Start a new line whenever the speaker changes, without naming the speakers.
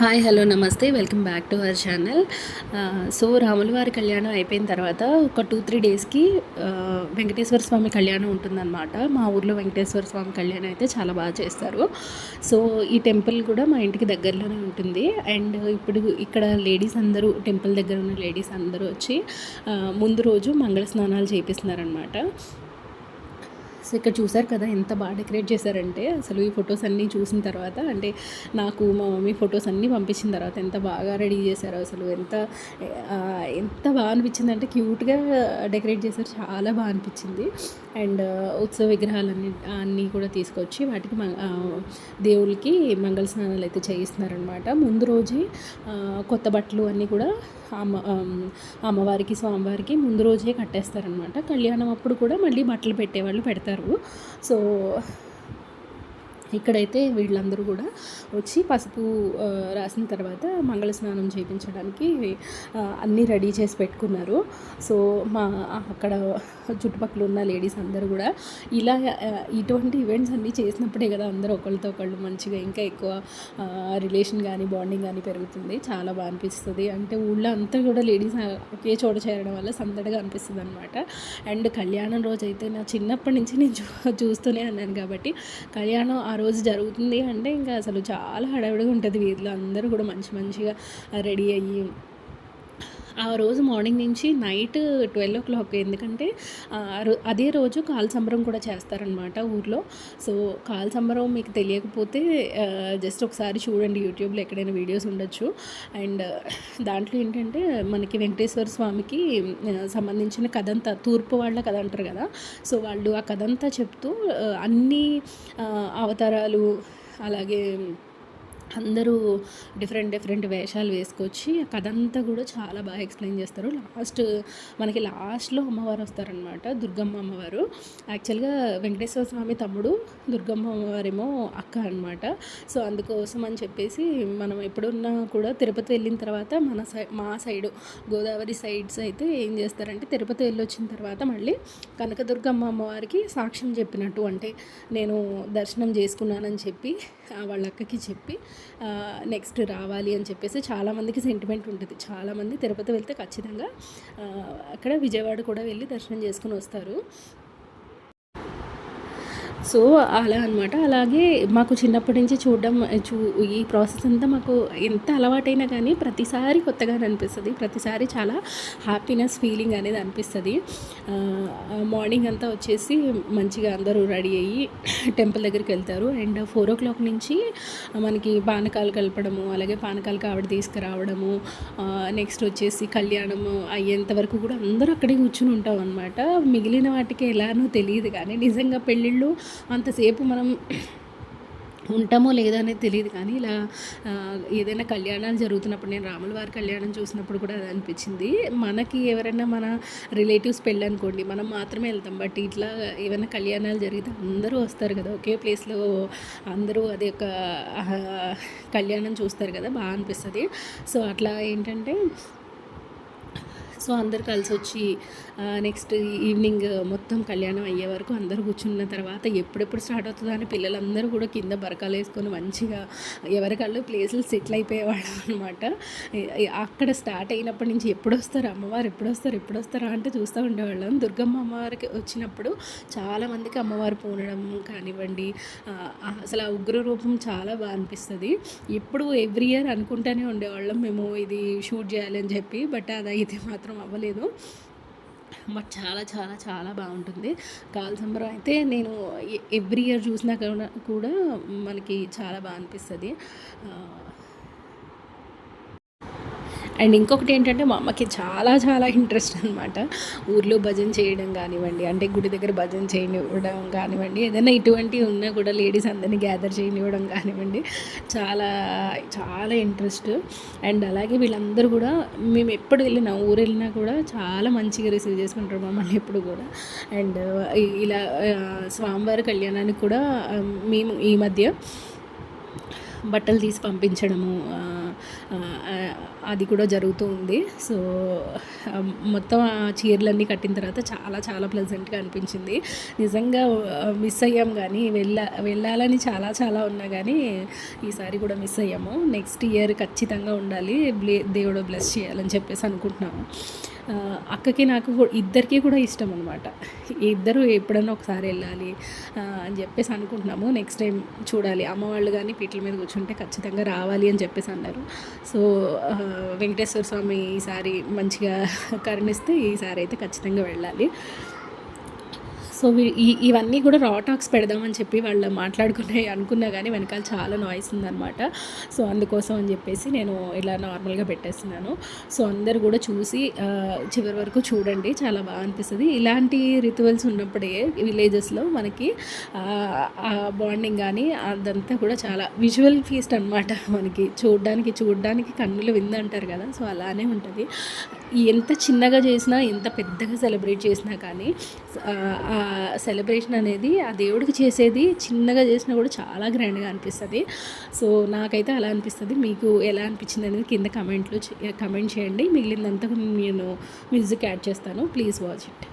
Hi hello నమస్తే. Welcome back to our channel. So రాముల వారి కళ్యాణం అయిపోయిన తర్వాత ఒక టూ త్రీ డేస్కి వెంకటేశ్వర స్వామి కళ్యాణం ఉంటుందన్నమాట. మా ఊర్లో వెంకటేశ్వర స్వామి కళ్యాణం అయితే చాలా బాగా చేస్తారు. సో ఈ టెంపుల్ కూడా మా ఇంటికి దగ్గరలోనే ఉంటుంది. అండ్ ఇప్పుడు ఇక్కడ లేడీస్ అందరూ టెంపుల్ దగ్గర ఉన్న లేడీస్ అందరూ వచ్చి ముందు రోజు మంగళ స్నానాలు చేపిస్తున్నారనమాట సో ఇక్కడ చూసారు కదా ఎంత బాగా డెకరేట్ చేశారంటే అసలు ఈ ఫొటోస్ అన్నీ చూసిన తర్వాత అంటే నాకు మా మమ్మీ ఫొటోస్ అన్నీ పంపించిన తర్వాత ఎంత బాగా రెడీ చేశారో అసలు ఎంత ఎంత బాగా అనిపించింది అంటే క్యూట్గా డెకరేట్ చేశారు చాలా బాగా అనిపించింది. అండ్ ఉత్సవ విగ్రహాలన్నీ అన్నీ కూడా తీసుకొచ్చి వాటికి మ- దేవుళ్ళకి మంగళ స్నానాలు అయితే చేయిస్తున్నారనమాట ముందు రోజే కొత్త బట్టలు అన్నీ కూడా అమ్మ అమ్మవారికి స్వామివారికి ముందు రోజే కట్టేస్తారనమాట కళ్యాణం అప్పుడు కూడా మళ్ళీ బట్టలు పెట్టేవాళ్ళు పెడతారు. సో ఇక్కడైతే వీళ్ళందరూ కూడా వచ్చి పసుపు రాసిన తర్వాత మంగళ స్నానం చేయించడానికి అన్నీ రెడీ చేసి పెట్టుకున్నారు. సో మా అక్కడ చుట్టుపక్కల ఉన్న లేడీస్ అందరూ కూడా ఇలా ఇటువంటి ఈవెంట్స్ అన్నీ చేసినప్పుడే కదా అందరూ ఒకళ్ళతో ఒకళ్ళు మంచిగా ఇంకా ఎక్కువ రిలేషన్ కానీ బాండింగ్ కానీ పెరుగుతుంది. చాలా బాగా అనిపిస్తుంది. అంటే ఊళ్ళో అంతా కూడా లేడీస్ ఒకే చోట చేరడం వల్ల సందడిగా అనిపిస్తుంది అనమాట అండ్ కళ్యాణం రోజు అయితే నా చిన్నప్పటి నుంచి నేను చూ చూస్తూనే అన్నాను కాబట్టి కళ్యాణం ఆ రోజు జరుగుతుంది అంటే ఇంకా అసలు చాలా హడావిడిగా ఉంటుంది వీధిలో. అందరూ కూడా మంచి మంచిగా రెడీ అయ్యి ఆ రోజు మార్నింగ్ నుంచి నైట్ ట్వెల్వ్ ఓ క్లాక్ ఎందుకంటే అదే రోజు కాల్ సంబరం కూడా చేస్తారనమాట ఊర్లో. సో కాల్ సంబరం మీకు తెలియకపోతే జస్ట్ ఒకసారి చూడండి యూట్యూబ్లో ఎక్కడైనా వీడియోస్ ఉండొచ్చు. అండ్ దాంట్లో ఏంటంటే మనకి వెంకటేశ్వర స్వామికి సంబంధించిన సంబంధించిన కథంతా తూర్పు వాళ్ళ కథ అంటారు కదా. సో వాళ్ళు ఆ కథంతా చెప్తూ అన్ని అవతారాలు అలాగే అందరూ డిఫరెంట్ డిఫరెంట్ వేషాలు వేసుకొచ్చి ఆ కథ అంతా కూడా చాలా బాగా ఎక్స్ప్లెయిన్ చేస్తారు. లాస్ట్ మనకి లాస్ట్లో అమ్మవారు వస్తారనమాట దుర్గమ్మ అమ్మవారు. యాక్చువల్గా వెంకటేశ్వర స్వామి తమ్ముడు దుర్గమ్మ అమ్మవారేమో అక్క అనమాట సో అందుకోసం అని చెప్పేసి మనం ఎప్పుడున్నా కూడా తిరుపతి వెళ్ళిన తర్వాత మన సై మా సైడు గోదావరి సైడ్స్ అయితే ఏం చేస్తారంటే తిరుపతి వెళ్ళి వచ్చిన తర్వాత మళ్ళీ కనకదుర్గమ్మ అమ్మవారికి సాక్ష్యం చెప్పినట్టు అంటే నేను దర్శనం చేసుకున్నానని చెప్పి వాళ్ళ అక్కకి చెప్పి నెక్స్ట్ రావాలి అని చెప్పేసి చాలామందికి సెంటిమెంట్ ఉంటుంది. చాలామంది తిరుపతి వెళ్తే ఖచ్చితంగా అక్కడ విజయవాడ కూడా వెళ్ళి దర్శనం చేసుకుని వస్తారు. సో అలా అనమాట అలాగే మాకు చిన్నప్పటి నుంచి చూడడం చూ ఈ ప్రాసెస్ అంతా మాకు ఎంత అలవాటైనా కానీ ప్రతిసారి కొత్తగా అనిపిస్తుంది. ప్రతిసారి చాలా హ్యాపీనెస్ ఫీలింగ్ అనేది అనిపిస్తుంది. మార్నింగ్ అంతా వచ్చేసి మంచిగా అందరూ రెడీ అయ్యి టెంపుల్ దగ్గరికి వెళ్తారు. అండ్ ఫోర్ ఓ క్లాక్ నుంచి మనకి పానకాలు కలపడము అలాగే పానకాలు కావిడ తీసుకురావడము నెక్స్ట్ వచ్చేసి కళ్యాణము అయ్యేంత వరకు కూడా అందరూ అక్కడే కూర్చుని ఉంటాం అనమాట మిగిలిన వాటికి ఎలానో తెలియదు కానీ నిజంగా పెళ్ళిళ్ళు అంతసేపు మనం ఉంటామో లేదో అనేది తెలియదు కానీ ఇలా ఏదైనా కళ్యాణాలు జరుగుతున్నప్పుడు నేను రాముల వారి కళ్యాణం చూసినప్పుడు కూడా అది అనిపించింది. మనకి ఎవరైనా మన రిలేటివ్స్ పెళ్ళి అనుకోండి మనం మాత్రమే వెళ్తాం. బట్ ఇట్లా ఏమైనా కళ్యాణాలు జరిగితే అందరూ వస్తారు కదా ఒకే ప్లేస్లో అందరూ అది ఒక కళ్యాణం చూస్తారు కదా బాగా అనిపిస్తుంది. సో అట్లా ఏంటంటే సో అందరు కలిసి వచ్చి నెక్స్ట్ ఈవినింగ్ మొత్తం కళ్యాణం అయ్యే వరకు అందరూ కూర్చున్న తర్వాత ఎప్పుడెప్పుడు స్టార్ట్ అవుతుందో అని పిల్లలందరూ కూడా కింద బరకాలు వేసుకొని మంచిగా ఎవరికాళ్ళు ప్లేసులు సెటిల్ అయిపోయేవాళ్ళు అనమాట అక్కడ స్టార్ట్ అయినప్పటి నుంచి ఎప్పుడు వస్తారు అమ్మవారు ఎప్పుడు వస్తారు ఎప్పుడు వస్తారా అంటే చూస్తూ ఉండేవాళ్ళం. దుర్గమ్మ అమ్మవారికి వచ్చినప్పుడు చాలామందికి అమ్మవారు పూనడం కానివ్వండి అసలు ఆ ఉగ్ర రూపం చాలా బాగా అనిపిస్తుంది. ఎప్పుడు ఎవ్రీ ఇయర్ అనుకుంటూనే ఉండేవాళ్ళం మేము ఇది షూట్ చేయాలని చెప్పి బట్ అది అయితే మాత్రం అవ్వలేదు. బట్ చాలా చాలా చాలా బాగుంటుంది. కాల్ సంబరం అయితే నేను ఎవ్రీ ఇయర్ చూసినా కూడా కూడా మనకి చాలా బాగా అనిపిస్తుంది. అండ్ ఇంకొకటి ఏంటంటే మా అమ్మకి చాలా చాలా ఇంట్రెస్ట్ అనమాట ఊర్లో భజన చేయడం కానివ్వండి అంటే గుడి దగ్గర భజన చేయనివ్వడం కానివ్వండి ఏదైనా ఇటువంటివి ఉన్నా కూడా లేడీస్ అందరినీ గ్యాదర్ చేయనివ్వడం కానివ్వండి చాలా చాలా ఇంట్రెస్ట్. అండ్ అలాగే వీళ్ళందరూ కూడా మేము ఎప్పుడు వెళ్ళినా ఊరు వెళ్ళినా కూడా చాలా మంచిగా రిసీవ్ చేసుకుంటారు మమ్మల్ని ఎప్పుడు కూడా. అండ్ ఇలా స్వామివారి కళ్యాణానికి కూడా మేము ఈ మధ్య బట్టలు తీసి పంపించడము అది కూడా జరుగుతూ ఉంది. సో మొత్తం ఆ చీరలన్నీ కట్టిన తర్వాత చాలా చాలా ప్లెజెంట్గా అనిపించింది. నిజంగా మిస్ అయ్యాం కానీ వెళ్ళ వెళ్ళాలని చాలా చాలా ఉన్నా కానీ ఈసారి కూడా మిస్ అయ్యాము. నెక్స్ట్ ఇయర్ ఖచ్చితంగా ఉండాలి. బ్లే- దేవుడు బ్లెస్ చేయాలని చెప్పేసి అనుకుంటున్నాము. అక్కకి నాకు ఇద్దరికి కూడా ఇష్టం అనమాట ఇద్దరు ఎప్పుడన్నా ఒకసారి వెళ్ళాలి అని చెప్పేసి అనుకుంటున్నాము. నెక్స్ట్ టైం చూడాలి. అమ్మ వాళ్ళు కానీ పీటల మీద కూర్చుంటే ఖచ్చితంగా రావాలి అని చెప్పేసి అన్నారు. సో వెంకటేశ్వర స్వామి ఈసారి మంచిగా కరుణిస్తే ఈసారి అయితే ఖచ్చితంగా వెళ్ళాలి. సో ఈ ఇవన్నీ కూడా రా టాక్స్ పెడదామని చెప్పి వాళ్ళు మాట్లాడుకునే అనుకున్నా కానీ వెనకాల చాలా నాయిస్ ఉందన్నమాట. సో అందుకోసం అని చెప్పేసి నేను ఇలా నార్మల్గా పెట్టేస్తున్నాను. సో అందరు కూడా చూసి చివరి వరకు చూడండి. చాలా బాగా అనిపిస్తుంది. ఇలాంటి రిచువల్స్ ఉన్నప్పుడే విలేజెస్లో మనకి ఆ బాండింగ్ కానీ అదంతా కూడా చాలా విజువల్ ఫీస్ట్ అనమాట మనకి. చూడడానికి చూడడానికి కన్నులు విందంటారు కదా. సో అలానే ఉంటుంది. ఎంత చిన్నగా చేసినా ఎంత పెద్దగా సెలబ్రేట్ చేసినా కానీ సెలబ్రేషన్ అనేది ఆ దేవుడికి చేసేది చిన్నగా చేసినా కూడా చాలా గ్రాండ్గా అనిపిస్తుంది. సో నాకైతే అలా అనిపిస్తుంది. మీకు ఎలా అనిపించింది అనేది కింద కమెంట్లో కమెంట్ చేయండి. మిగిలిందంతా నేను మ్యూజిక్ యాడ్ చేస్తాను. Please watch it.